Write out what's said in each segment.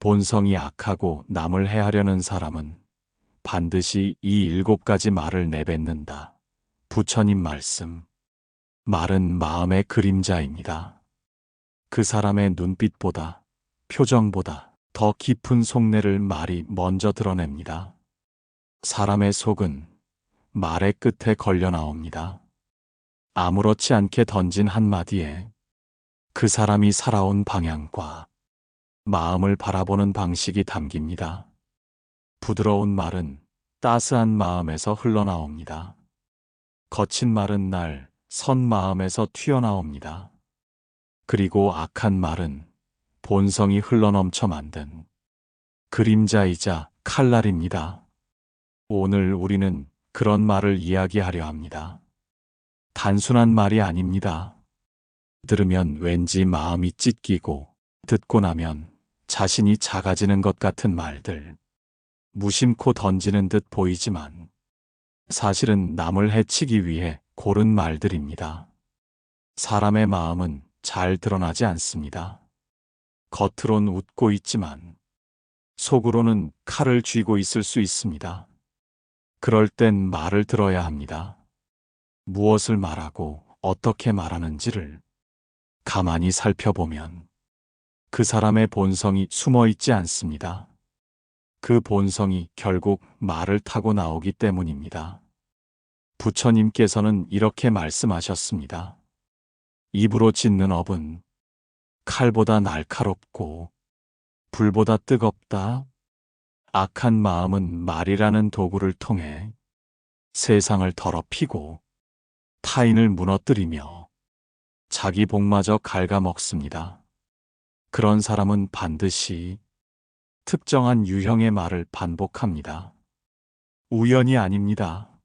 본성이 악하고 남을 해하려는 사람은 반드시 이 일곱 가지 말을 내뱉는다. 부처님 말씀. 말은 마음의 그림자입니다. 그 사람의 눈빛보다, 표정보다 더 깊은 속내를 말이 먼저 드러냅니다. 사람의 속은 말의 끝에 걸려 나옵니다. 아무렇지 않게 던진 한마디에 그 사람이 살아온 방향과 마음을 바라보는 방식이 담깁니다. 부드러운 말은 따스한 마음에서 흘러나옵니다. 거친 말은 날, 선 마음에서 튀어나옵니다. 그리고 악한 말은 본성이 흘러넘쳐 만든 그림자이자 칼날입니다. 오늘 우리는 그런 말을 이야기하려 합니다. 단순한 말이 아닙니다. 들으면 왠지 마음이 찢기고 듣고 나면 자신이 작아지는 것 같은 말들. 무심코 던지는 듯 보이지만 사실은 남을 해치기 위해 고른 말들입니다. 사람의 마음은 잘 드러나지 않습니다. 겉으론 웃고 있지만 속으로는 칼을 쥐고 있을 수 있습니다. 그럴 땐 말을 들어야 합니다. 무엇을 말하고 어떻게 말하는지를 가만히 살펴보면 그 사람의 본성이 숨어 있지 않습니다. 그 본성이 결국 말을 타고 나오기 때문입니다. 부처님께서는 이렇게 말씀하셨습니다. 입으로 짓는 업은 칼보다 날카롭고 불보다 뜨겁다. 악한 마음은 말이라는 도구를 통해 세상을 더럽히고 타인을 무너뜨리며 자기 복마저 갉아먹습니다. 그런 사람은 반드시 특정한 유형의 말을 반복합니다. 우연이 아닙니다.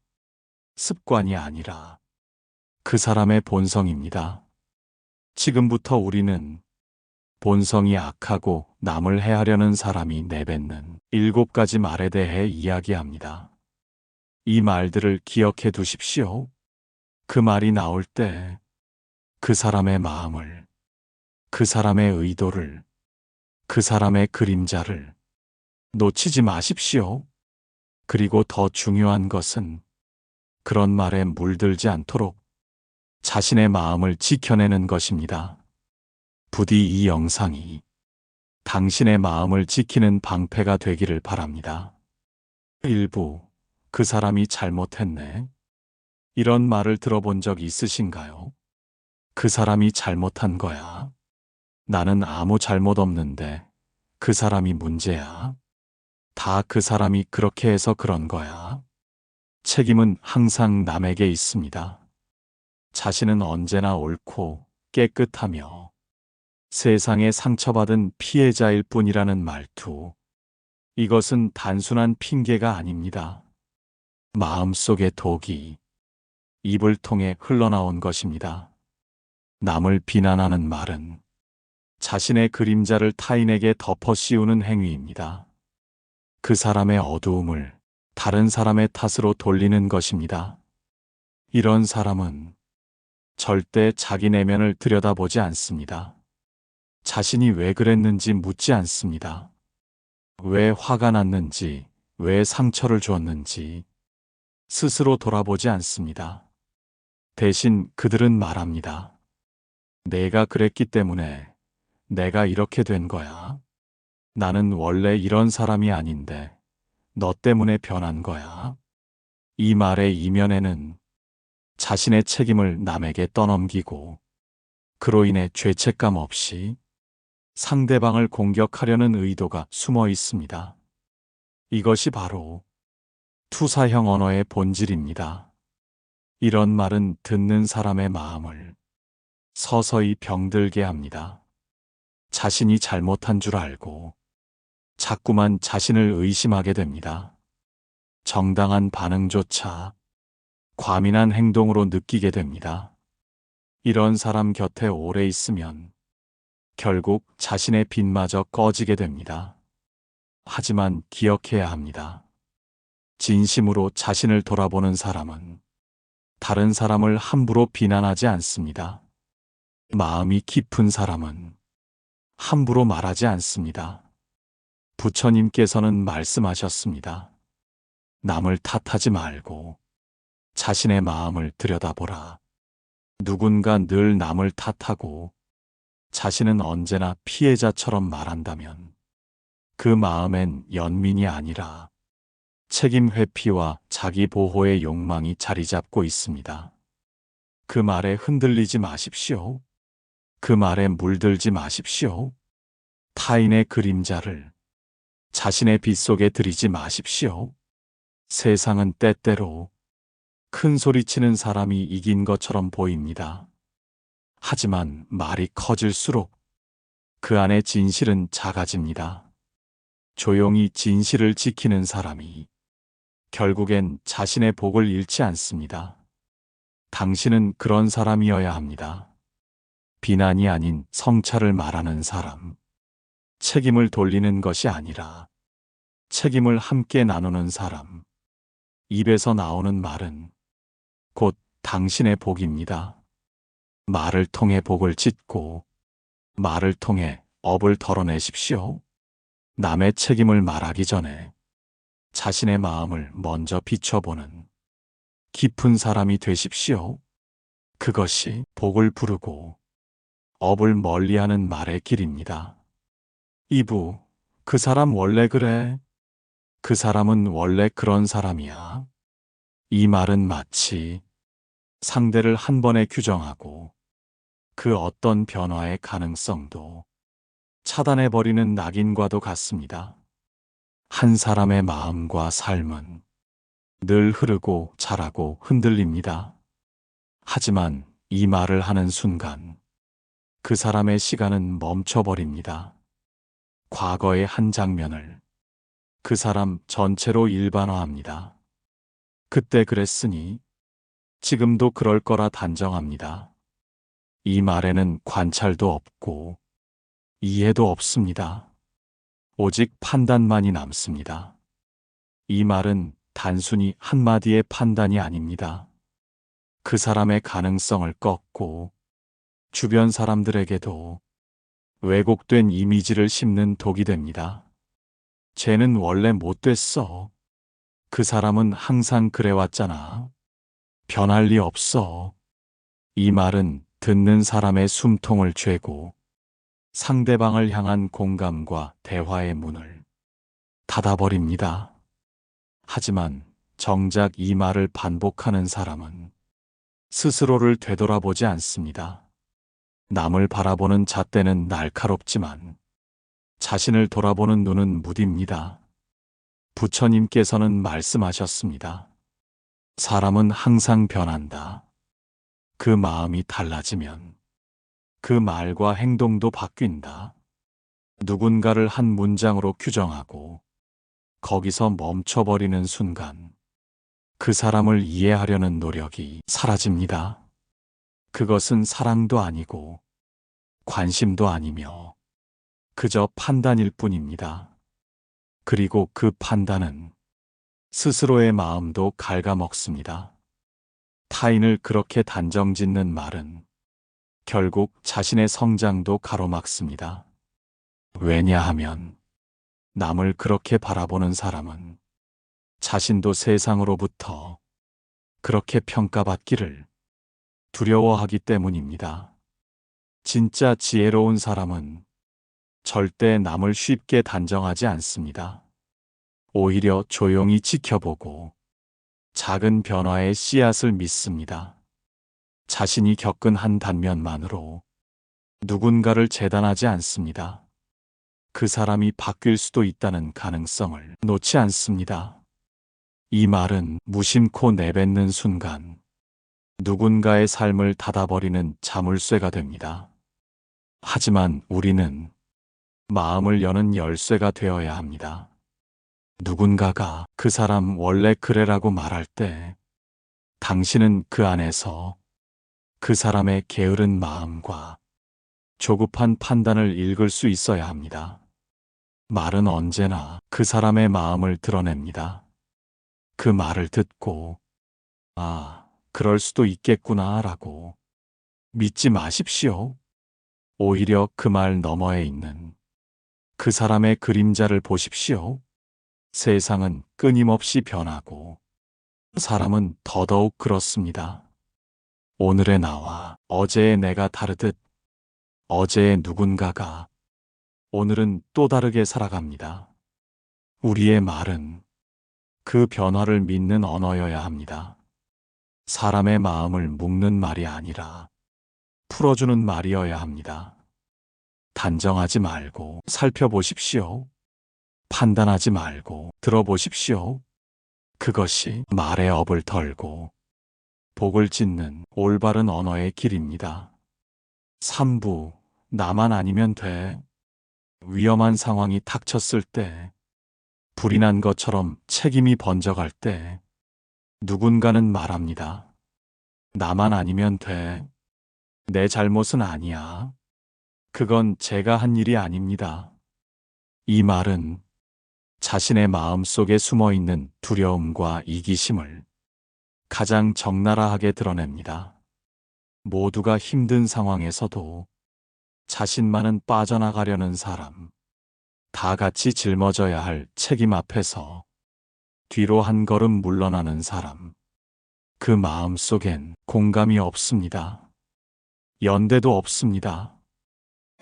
습관이 아니라 그 사람의 본성입니다. 지금부터 우리는 본성이 악하고 남을 해하려는 사람이 내뱉는 일곱 가지 말에 대해 이야기합니다. 이 말들을 기억해 두십시오. 그 말이 나올 때 그 사람의 마음을, 그 사람의 의도를, 그 사람의 그림자를 놓치지 마십시오. 그리고 더 중요한 것은 그런 말에 물들지 않도록 자신의 마음을 지켜내는 것입니다. 부디 이 영상이 당신의 마음을 지키는 방패가 되기를 바랍니다. 일부, 그 사람이 잘못했네. 이런 말을 들어본 적 있으신가요? 그 사람이 잘못한 거야. 나는 아무 잘못 없는데 그 사람이 문제야. 다 그 사람이 그렇게 해서 그런 거야. 책임은 항상 남에게 있습니다. 자신은 언제나 옳고 깨끗하며 세상에 상처받은 피해자일 뿐이라는 말투. 이것은 단순한 핑계가 아닙니다. 마음속의 독이 입을 통해 흘러나온 것입니다. 남을 비난하는 말은 자신의 그림자를 타인에게 덮어 씌우는 행위입니다. 그 사람의 어두움을 다른 사람의 탓으로 돌리는 것입니다. 이런 사람은 절대 자기 내면을 들여다보지 않습니다. 자신이 왜 그랬는지 묻지 않습니다. 왜 화가 났는지, 왜 상처를 주었는지 스스로 돌아보지 않습니다. 대신 그들은 말합니다. 내가 그랬기 때문에 내가 이렇게 된 거야. 나는 원래 이런 사람이 아닌데 너 때문에 변한 거야. 이 말의 이면에는 자신의 책임을 남에게 떠넘기고 그로 인해 죄책감 없이 상대방을 공격하려는 의도가 숨어 있습니다. 이것이 바로 투사형 언어의 본질입니다. 이런 말은 듣는 사람의 마음을 서서히 병들게 합니다. 자신이 잘못한 줄 알고 자꾸만 자신을 의심하게 됩니다. 정당한 반응조차 과민한 행동으로 느끼게 됩니다. 이런 사람 곁에 오래 있으면 결국 자신의 빛마저 꺼지게 됩니다. 하지만 기억해야 합니다. 진심으로 자신을 돌아보는 사람은 다른 사람을 함부로 비난하지 않습니다. 마음이 깊은 사람은 함부로 말하지 않습니다. 부처님께서는 말씀하셨습니다. 남을 탓하지 말고 자신의 마음을 들여다보라. 누군가 늘 남을 탓하고 자신은 언제나 피해자처럼 말한다면 그 마음엔 연민이 아니라 책임 회피와 자기 보호의 욕망이 자리 잡고 있습니다. 그 말에 흔들리지 마십시오. 그 말에 물들지 마십시오. 타인의 그림자를 자신의 빗속에 들이지 마십시오. 세상은 때때로 큰 소리치는 사람이 이긴 것처럼 보입니다. 하지만 말이 커질수록 그 안에 진실은 작아집니다. 조용히 진실을 지키는 사람이 결국엔 자신의 복을 잃지 않습니다. 당신은 그런 사람이어야 합니다. 비난이 아닌 성찰을 말하는 사람. 책임을 돌리는 것이 아니라 책임을 함께 나누는 사람. 입에서 나오는 말은 곧 당신의 복입니다. 말을 통해 복을 짓고 말을 통해 업을 덜어내십시오. 남의 책임을 말하기 전에 자신의 마음을 먼저 비춰보는 깊은 사람이 되십시오. 그것이 복을 부르고 업을 멀리하는 말의 길입니다. 이부, 그 사람 원래 그래. 그 사람은 원래 그런 사람이야. 이 말은 마치 상대를 한 번에 규정하고 그 어떤 변화의 가능성도 차단해버리는 낙인과도 같습니다. 한 사람의 마음과 삶은 늘 흐르고 자라고 흔들립니다. 하지만 이 말을 하는 순간 그 사람의 시간은 멈춰버립니다. 과거의 한 장면을 그 사람 전체로 일반화합니다. 그때 그랬으니 지금도 그럴 거라 단정합니다. 이 말에는 관찰도 없고 이해도 없습니다. 오직 판단만이 남습니다. 이 말은 단순히 한마디의 판단이 아닙니다. 그 사람의 가능성을 꺾고 주변 사람들에게도 왜곡된 이미지를 심는 독이 됩니다. 쟤는 원래 못 됐어. 그 사람은 항상 그래왔잖아. 변할 리 없어. 이 말은 듣는 사람의 숨통을 죄고 상대방을 향한 공감과 대화의 문을 닫아버립니다. 하지만 정작 이 말을 반복하는 사람은 스스로를 되돌아보지 않습니다. 남을 바라보는 잣대는 날카롭지만 자신을 돌아보는 눈은 무딥니다. 부처님께서는 말씀하셨습니다. 사람은 항상 변한다. 그 마음이 달라지면 그 말과 행동도 바뀐다. 누군가를 한 문장으로 규정하고 거기서 멈춰버리는 순간 그 사람을 이해하려는 노력이 사라집니다. 그것은 사랑도 아니고 관심도 아니며 그저 판단일 뿐입니다. 그리고 그 판단은 스스로의 마음도 갉아먹습니다. 타인을 그렇게 단정 짓는 말은 결국 자신의 성장도 가로막습니다. 왜냐하면 남을 그렇게 바라보는 사람은 자신도 세상으로부터 그렇게 평가받기를 두려워하기 때문입니다. 진짜 지혜로운 사람은 절대 남을 쉽게 단정하지 않습니다. 오히려 조용히 지켜보고 작은 변화의 씨앗을 믿습니다. 자신이 겪은 한 단면만으로 누군가를 재단하지 않습니다. 그 사람이 바뀔 수도 있다는 가능성을 놓지 않습니다. 이 말은 무심코 내뱉는 순간 누군가의 삶을 닫아버리는 자물쇠가 됩니다. 하지만 우리는 마음을 여는 열쇠가 되어야 합니다. 누군가가 그 사람 원래 그래라고 말할 때 당신은 그 안에서 그 사람의 게으른 마음과 조급한 판단을 읽을 수 있어야 합니다. 말은 언제나 그 사람의 마음을 드러냅니다. 그 말을 듣고, 아, 그럴 수도 있겠구나 라고 믿지 마십시오. 오히려 그 말 너머에 있는 그 사람의 그림자를 보십시오. 세상은 끊임없이 변하고 사람은 더더욱 그렇습니다. 오늘의 나와 어제의 내가 다르듯 어제의 누군가가 오늘은 또 다르게 살아갑니다. 우리의 말은 그 변화를 믿는 언어여야 합니다. 사람의 마음을 묶는 말이 아니라 풀어주는 말이어야 합니다. 단정하지 말고 살펴보십시오. 판단하지 말고 들어보십시오. 그것이 말의 업을 털고 복을 짓는 올바른 언어의 길입니다. 3부 나만 아니면 돼. 위험한 상황이 닥쳤을 때, 불이 난 것처럼 책임이 번져갈 때, 누군가는 말합니다. 나만 아니면 돼. 내 잘못은 아니야. 그건 제가 한 일이 아닙니다. 이 말은 자신의 마음 속에 숨어 있는 두려움과 이기심을 가장 적나라하게 드러냅니다. 모두가 힘든 상황에서도 자신만은 빠져나가려는 사람, 다 같이 짊어져야 할 책임 앞에서 뒤로 한 걸음 물러나는 사람, 그 마음 속엔 공감이 없습니다. 연대도 없습니다.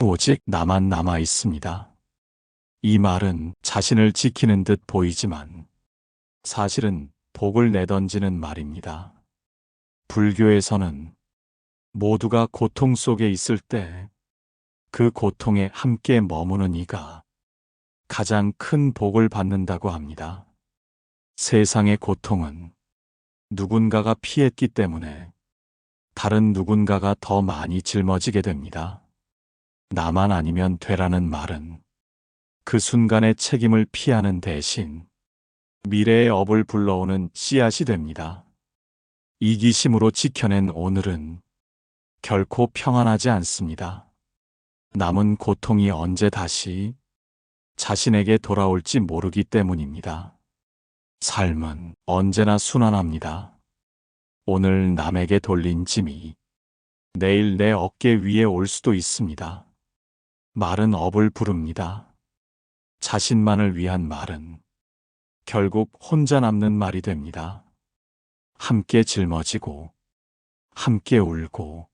오직 나만 남아 있습니다. 이 말은 자신을 지키는 듯 보이지만 사실은 복을 내던지는 말입니다. 불교에서는 모두가 고통 속에 있을 때 그 고통에 함께 머무는 이가 가장 큰 복을 받는다고 합니다. 세상의 고통은 누군가가 피했기 때문에 다른 누군가가 더 많이 짊어지게 됩니다. 나만 아니면 되라는 말은 그 순간의 책임을 피하는 대신 미래의 업을 불러오는 씨앗이 됩니다. 이기심으로 지켜낸 오늘은 결코 평안하지 않습니다. 남은 고통이 언제 다시 자신에게 돌아올지 모르기 때문입니다. 삶은 언제나 순환합니다. 오늘 남에게 돌린 짐이 내일 내 어깨 위에 올 수도 있습니다. 말은 업을 부릅니다. 자신만을 위한 말은 결국 혼자 남는 말이 됩니다. 함께 짊어지고, 함께 울고,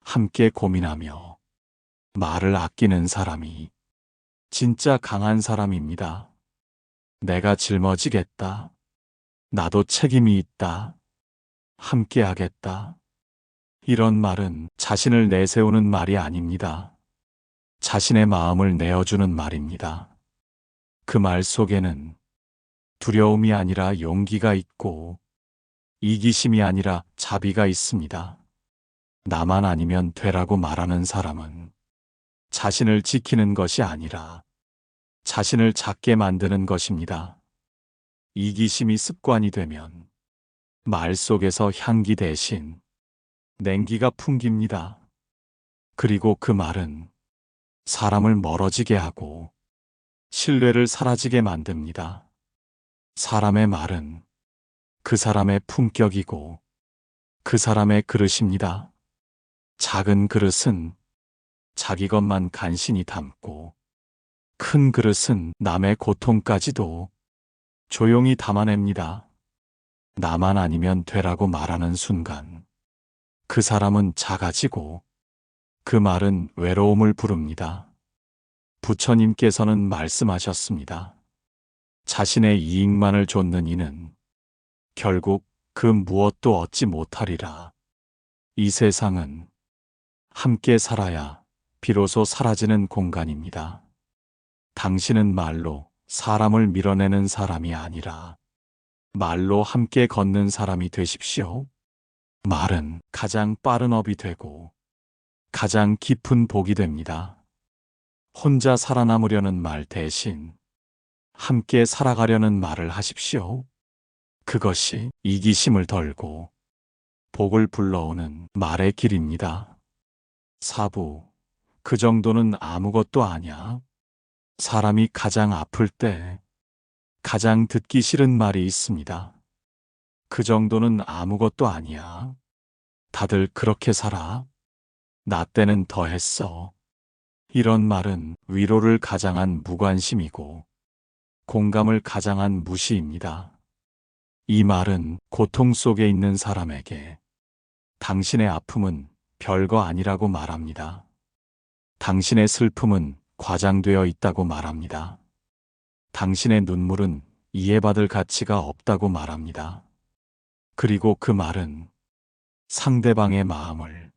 함께 고민하며 말을 아끼는 사람이 진짜 강한 사람입니다. 내가 짊어지겠다. 나도 책임이 있다. 함께 하겠다. 이런 말은 자신을 내세우는 말이 아닙니다. 자신의 마음을 내어주는 말입니다. 그 말 속에는 두려움이 아니라 용기가 있고 이기심이 아니라 자비가 있습니다. 나만 아니면 되라고 말하는 사람은 자신을 지키는 것이 아니라 자신을 작게 만드는 것입니다. 이기심이 습관이 되면 말 속에서 향기 대신 냉기가 풍깁니다. 그리고 그 말은 사람을 멀어지게 하고 신뢰를 사라지게 만듭니다. 사람의 말은 그 사람의 품격이고 그 사람의 그릇입니다. 작은 그릇은 자기 것만 간신히 담고 큰 그릇은 남의 고통까지도 조용히 담아냅니다. 나만 아니면 되라고 말하는 순간 그 사람은 작아지고 그 말은 외로움을 부릅니다. 부처님께서는 말씀하셨습니다. 자신의 이익만을 좇는 이는 결국 그 무엇도 얻지 못하리라. 이 세상은 함께 살아야 비로소 사라지는 공간입니다. 당신은 말로 사람을 밀어내는 사람이 아니라 말로 함께 걷는 사람이 되십시오. 말은 가장 빠른 업이 되고 가장 깊은 복이 됩니다. 혼자 살아남으려는 말 대신 함께 살아가려는 말을 하십시오. 그것이 이기심을 덜고 복을 불러오는 말의 길입니다. 사부, 그 정도는 아무것도 아냐. 사람이 가장 아플 때 가장 듣기 싫은 말이 있습니다. 그 정도는 아무것도 아니야. 다들 그렇게 살아. 나 때는 더 했어. 이런 말은 위로를 가장한 무관심이고 공감을 가장한 무시입니다. 이 말은 고통 속에 있는 사람에게 당신의 아픔은 별거 아니라고 말합니다. 당신의 슬픔은 과장되어 있다고 말합니다. 당신의 눈물은 이해받을 가치가 없다고 말합니다. 그리고 그 말은 상대방의 마음을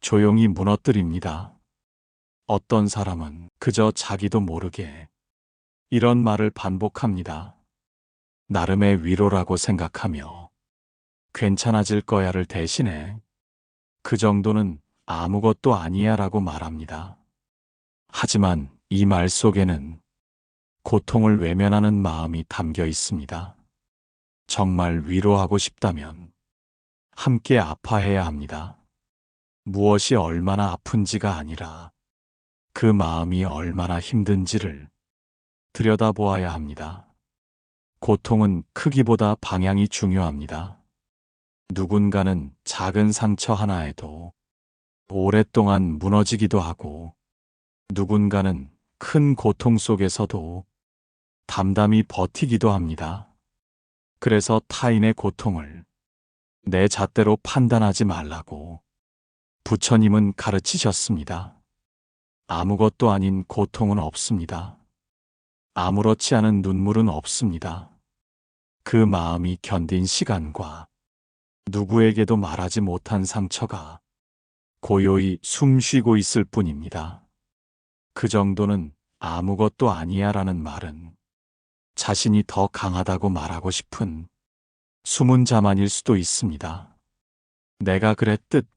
조용히 무너뜨립니다. 어떤 사람은 그저 자기도 모르게 이런 말을 반복합니다. 나름의 위로라고 생각하며 괜찮아질 거야를 대신해 그 정도는 아무것도 아니야 라고 말합니다. 하지만 이 말 속에는 고통을 외면하는 마음이 담겨 있습니다. 정말 위로하고 싶다면 함께 아파해야 합니다. 무엇이 얼마나 아픈지가 아니라 그 마음이 얼마나 힘든지를 들여다보아야 합니다. 고통은 크기보다 방향이 중요합니다. 누군가는 작은 상처 하나에도 오랫동안 무너지기도 하고 누군가는 큰 고통 속에서도 담담히 버티기도 합니다. 그래서 타인의 고통을 내 잣대로 판단하지 말라고 부처님은 가르치셨습니다. 아무것도 아닌 고통은 없습니다. 아무렇지 않은 눈물은 없습니다. 그 마음이 견딘 시간과 누구에게도 말하지 못한 상처가 고요히 숨 쉬고 있을 뿐입니다. 그 정도는 아무것도 아니야 라는 말은 자신이 더 강하다고 말하고 싶은 숨은 자만일 수도 있습니다. 내가 그랬듯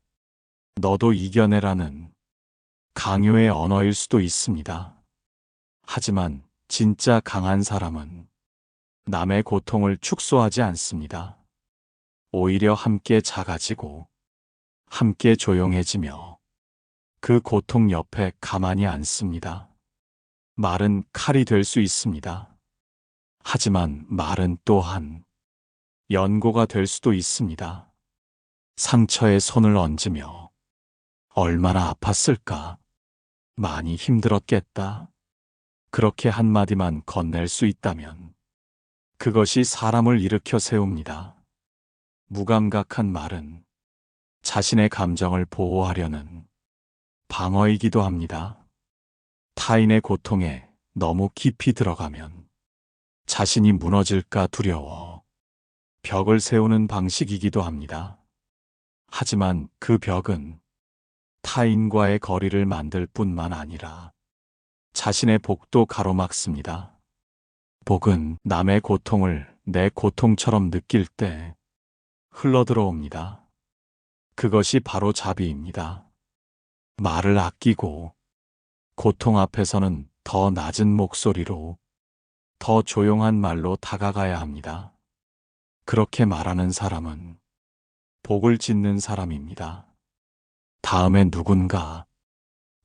너도 이겨내라는 강요의 언어일 수도 있습니다. 하지만 진짜 강한 사람은 남의 고통을 축소하지 않습니다. 오히려 함께 작아지고 함께 조용해지며 그 고통 옆에 가만히 앉습니다. 말은 칼이 될 수 있습니다. 하지만 말은 또한 연고가 될 수도 있습니다. 상처에 손을 얹으며 얼마나 아팠을까? 많이 힘들었겠다. 그렇게 한마디만 건넬 수 있다면 그것이 사람을 일으켜 세웁니다. 무감각한 말은 자신의 감정을 보호하려는 방어이기도 합니다. 타인의 고통에 너무 깊이 들어가면 자신이 무너질까 두려워 벽을 세우는 방식이기도 합니다. 하지만 그 벽은 타인과의 거리를 만들 뿐만 아니라 자신의 복도 가로막습니다. 복은 남의 고통을 내 고통처럼 느낄 때 흘러들어옵니다. 그것이 바로 자비입니다. 말을 아끼고 고통 앞에서는 더 낮은 목소리로 더 조용한 말로 다가가야 합니다. 그렇게 말하는 사람은 복을 짓는 사람입니다. 다음에 누군가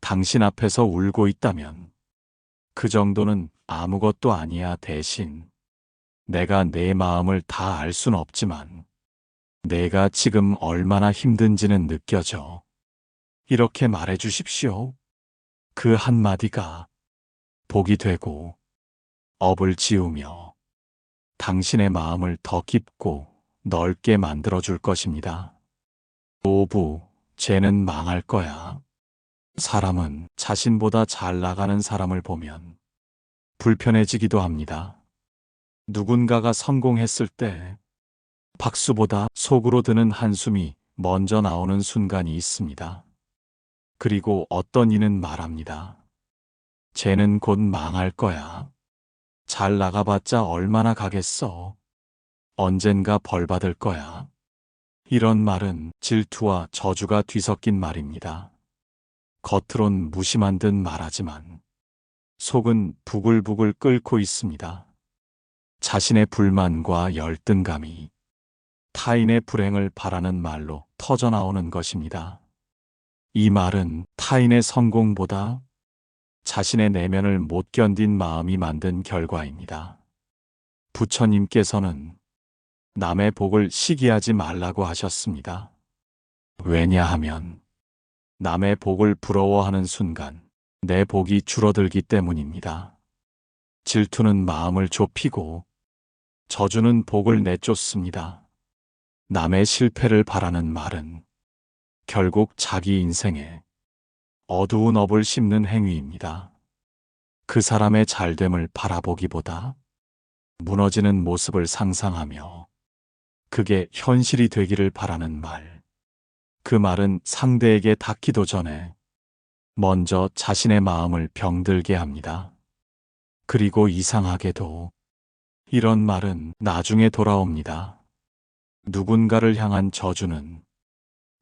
당신 앞에서 울고 있다면 그 정도는 아무것도 아니야 대신 내가 내 마음을 다 알 순 없지만 내가 지금 얼마나 힘든지는 느껴져. 이렇게 말해 주십시오. 그 한마디가 복이 되고 업을 지우며 당신의 마음을 더 깊고 넓게 만들어 줄 것입니다. 오부, 쟤는 망할 거야. 사람은 자신보다 잘 나가는 사람을 보면 불편해지기도 합니다. 누군가가 성공했을 때 박수보다 속으로 드는 한숨이 먼저 나오는 순간이 있습니다. 그리고 어떤 이는 말합니다. 쟤는 곧 망할 거야. 잘 나가봤자 얼마나 가겠어. 언젠가 벌 받을 거야. 이런 말은 질투와 저주가 뒤섞인 말입니다. 겉으론 무심한 듯 말하지만 속은 부글부글 끓고 있습니다. 자신의 불만과 열등감이 타인의 불행을 바라는 말로 터져나오는 것입니다. 이 말은 타인의 성공보다 자신의 내면을 못 견딘 마음이 만든 결과입니다. 부처님께서는 남의 복을 시기하지 말라고 하셨습니다. 왜냐하면 남의 복을 부러워하는 순간 내 복이 줄어들기 때문입니다. 질투는 마음을 좁히고 저주는 복을 내쫓습니다. 남의 실패를 바라는 말은 결국 자기 인생에 어두운 업을 심는 행위입니다. 그 사람의 잘됨을 바라보기보다 무너지는 모습을 상상하며 그게 현실이 되기를 바라는 말. 그 말은 상대에게 닿기도 전에 먼저 자신의 마음을 병들게 합니다. 그리고 이상하게도 이런 말은 나중에 돌아옵니다. 누군가를 향한 저주는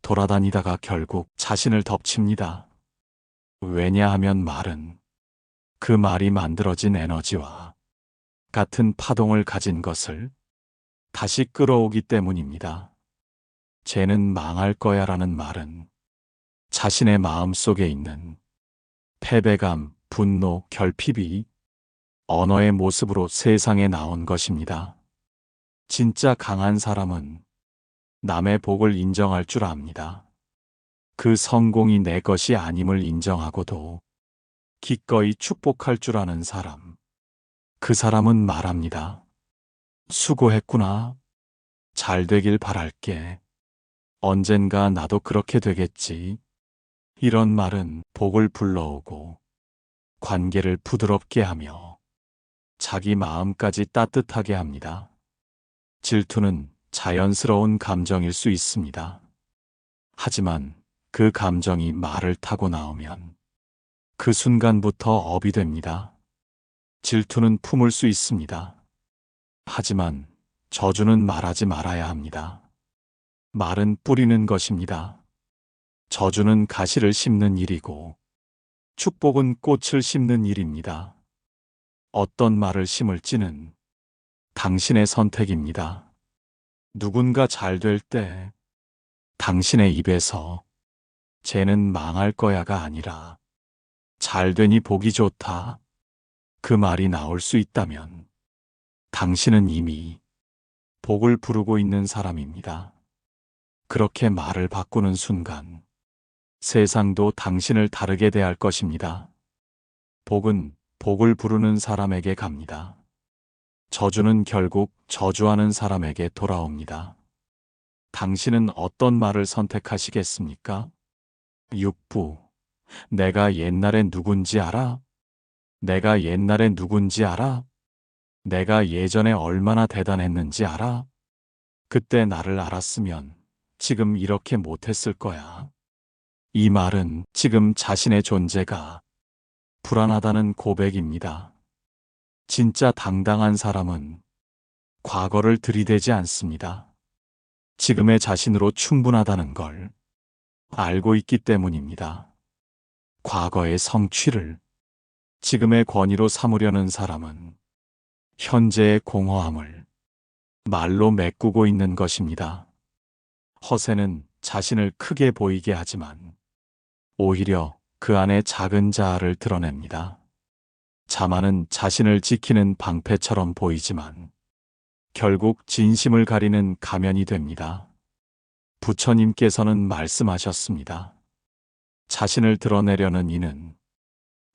돌아다니다가 결국 자신을 덮칩니다. 왜냐하면 말은 그 말이 만들어진 에너지와 같은 파동을 가진 것을 다시 끌어오기 때문입니다. 쟤는 망할 거야 라는 말은 자신의 마음 속에 있는 패배감, 분노, 결핍이 언어의 모습으로 세상에 나온 것입니다. 진짜 강한 사람은 남의 복을 인정할 줄 압니다. 그 성공이 내 것이 아님을 인정하고도 기꺼이 축복할 줄 아는 사람. 그 사람은 말합니다. 수고했구나. 잘 되길 바랄게. 언젠가 나도 그렇게 되겠지. 이런 말은 복을 불러오고 관계를 부드럽게 하며 자기 마음까지 따뜻하게 합니다. 질투는 자연스러운 감정일 수 있습니다. 하지만 그 감정이 말을 타고 나오면 그 순간부터 업이 됩니다. 질투는 품을 수 있습니다. 하지만 저주는 말하지 말아야 합니다. 말은 뿌리는 것입니다. 저주는 가시를 심는 일이고 축복은 꽃을 심는 일입니다. 어떤 말을 심을지는 당신의 선택입니다. 누군가 잘 될 때 당신의 입에서 쟤는 망할 거야가 아니라 잘 되니 보기 좋다. 그 말이 나올 수 있다면 당신은 이미 복을 부르고 있는 사람입니다. 그렇게 말을 바꾸는 순간 세상도 당신을 다르게 대할 것입니다. 복은 복을 부르는 사람에게 갑니다. 저주는 결국 저주하는 사람에게 돌아옵니다. 당신은 어떤 말을 선택하시겠습니까? 6부. 내가 옛날엔 누군지 알아? 내가 옛날엔 누군지 알아? 내가 예전에 얼마나 대단했는지 알아? 그때 나를 알았으면 지금 이렇게 못했을 거야. 이 말은 지금 자신의 존재가 불안하다는 고백입니다. 진짜 당당한 사람은 과거를 들이대지 않습니다. 지금의 자신으로 충분하다는 걸 알고 있기 때문입니다. 과거의 성취를 지금의 권위로 삼으려는 사람은 현재의 공허함을 말로 메꾸고 있는 것입니다. 허세는 자신을 크게 보이게 하지만 오히려 그 안에 작은 자아를 드러냅니다. 자만은 자신을 지키는 방패처럼 보이지만 결국 진심을 가리는 가면이 됩니다. 부처님께서는 말씀하셨습니다. 자신을 드러내려는 이는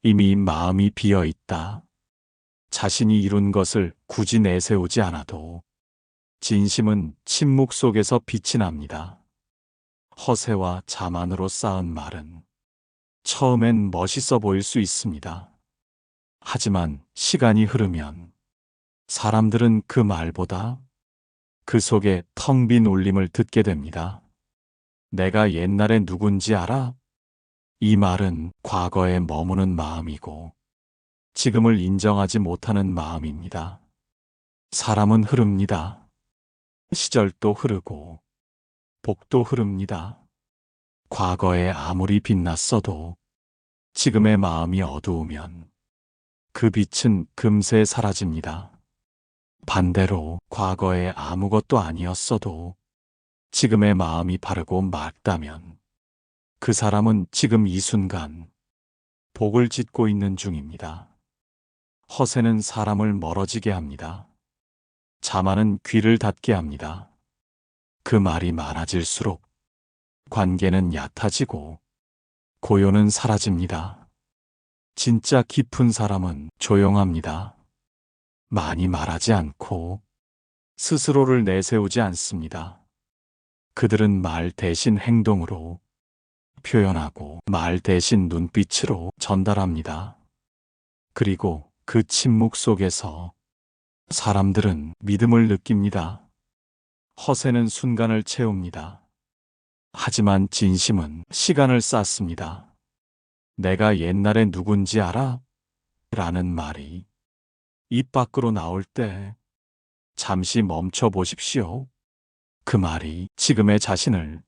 이미 마음이 비어 있다. 자신이 이룬 것을 굳이 내세우지 않아도 진심은 침묵 속에서 빛이 납니다. 허세와 자만으로 쌓은 말은 처음엔 멋있어 보일 수 있습니다. 하지만 시간이 흐르면 사람들은 그 말보다 그 속에 텅 빈 울림을 듣게 됩니다. 내가 옛날에 누군지 알아? 이 말은 과거에 머무는 마음이고 지금을 인정하지 못하는 마음입니다. 사람은 흐릅니다. 시절도 흐르고 복도 흐릅니다. 과거에 아무리 빛났어도 지금의 마음이 어두우면 그 빛은 금세 사라집니다. 반대로 과거에 아무것도 아니었어도 지금의 마음이 바르고 맑다면 그 사람은 지금 이 순간 복을 짓고 있는 중입니다. 허세는 사람을 멀어지게 합니다. 자만은 귀를 닫게 합니다. 그 말이 많아질수록 관계는 얕아지고 고요는 사라집니다. 진짜 깊은 사람은 조용합니다. 많이 말하지 않고 스스로를 내세우지 않습니다. 그들은 말 대신 행동으로 표현하고 말 대신 눈빛으로 전달합니다. 그리고 그 침묵 속에서 사람들은 믿음을 느낍니다. 허세는 순간을 채웁니다. 하지만 진심은 시간을 쌓습니다. 내가 옛날에 누군지 알아? 라는 말이 입 밖으로 나올 때 잠시 멈춰 보십시오. 그 말이 지금의 자신을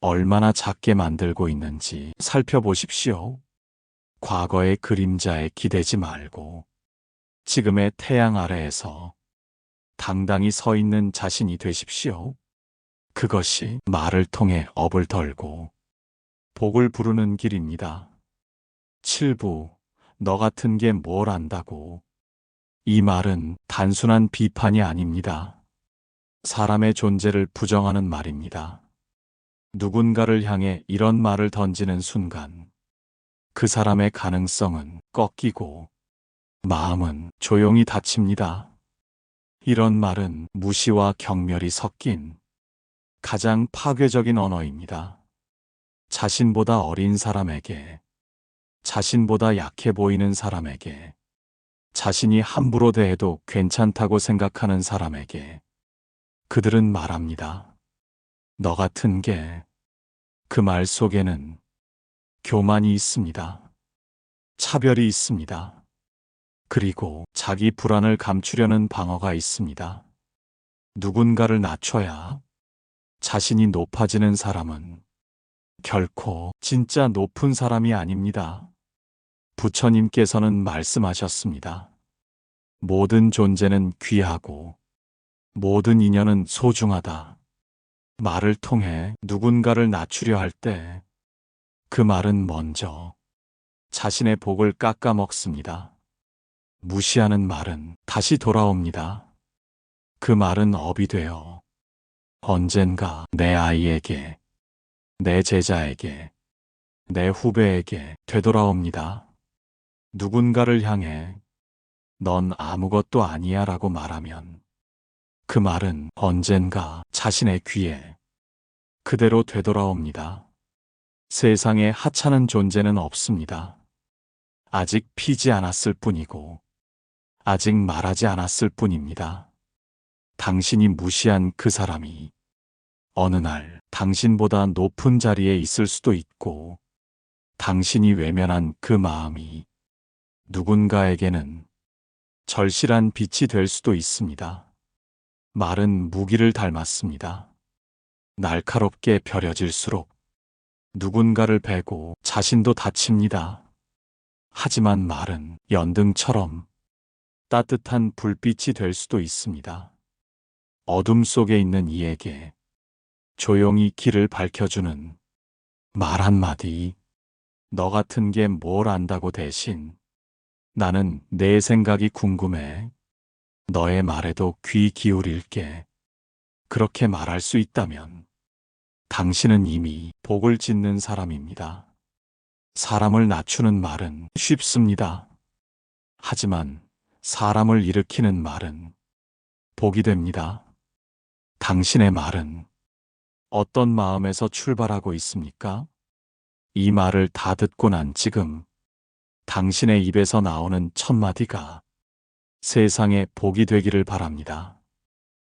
얼마나 작게 만들고 있는지 살펴보십시오. 과거의 그림자에 기대지 말고 지금의 태양 아래에서 당당히 서 있는 자신이 되십시오. 그것이 말을 통해 업을 덜고 복을 부르는 길입니다. 7부, 너 같은 게 뭘 안다고. 이 말은 단순한 비판이 아닙니다. 사람의 존재를 부정하는 말입니다. 누군가를 향해 이런 말을 던지는 순간, 그 사람의 가능성은 꺾이고, 마음은 조용히 닫힙니다. 이런 말은 무시와 경멸이 섞인 가장 파괴적인 언어입니다. 자신보다 어린 사람에게, 자신보다 약해 보이는 사람에게, 자신이 함부로 대해도 괜찮다고 생각하는 사람에게, 그들은 말합니다. 너 같은 게, 그 말 속에는 교만이 있습니다. 차별이 있습니다. 그리고 자기 불안을 감추려는 방어가 있습니다. 누군가를 낮춰야 자신이 높아지는 사람은 결코 진짜 높은 사람이 아닙니다. 부처님께서는 말씀하셨습니다. 모든 존재는 귀하고 모든 인연은 소중하다. 말을 통해 누군가를 낮추려 할 때 그 말은 먼저 자신의 복을 깎아먹습니다. 무시하는 말은 다시 돌아옵니다. 그 말은 업이 되어 언젠가 내 아이에게, 내 제자에게, 내 후배에게 되돌아옵니다. 누군가를 향해 넌 아무것도 아니야 라고 말하면 그 말은 언젠가 자신의 귀에 그대로 되돌아옵니다. 세상에 하찮은 존재는 없습니다. 아직 피지 않았을 뿐이고 아직 말하지 않았을 뿐입니다. 당신이 무시한 그 사람이 어느 날 당신보다 높은 자리에 있을 수도 있고 당신이 외면한 그 마음이 누군가에게는 절실한 빛이 될 수도 있습니다. 말은 무기를 닮았습니다. 날카롭게 벼려질수록 누군가를 베고 자신도 다칩니다. 하지만 말은 연등처럼 따뜻한 불빛이 될 수도 있습니다. 어둠 속에 있는 이에게 조용히 길을 밝혀주는 말 한마디, 너 같은 게 뭘 안다고 대신 나는 내 생각이 궁금해. 너의 말에도 귀 기울일게. 그렇게 말할 수 있다면 당신은 이미 복을 짓는 사람입니다. 사람을 낮추는 말은 쉽습니다. 하지만 사람을 일으키는 말은 복이 됩니다. 당신의 말은 어떤 마음에서 출발하고 있습니까? 이 말을 다 듣고 난 지금 당신의 입에서 나오는 첫 마디가 세상에 복이 되기를 바랍니다.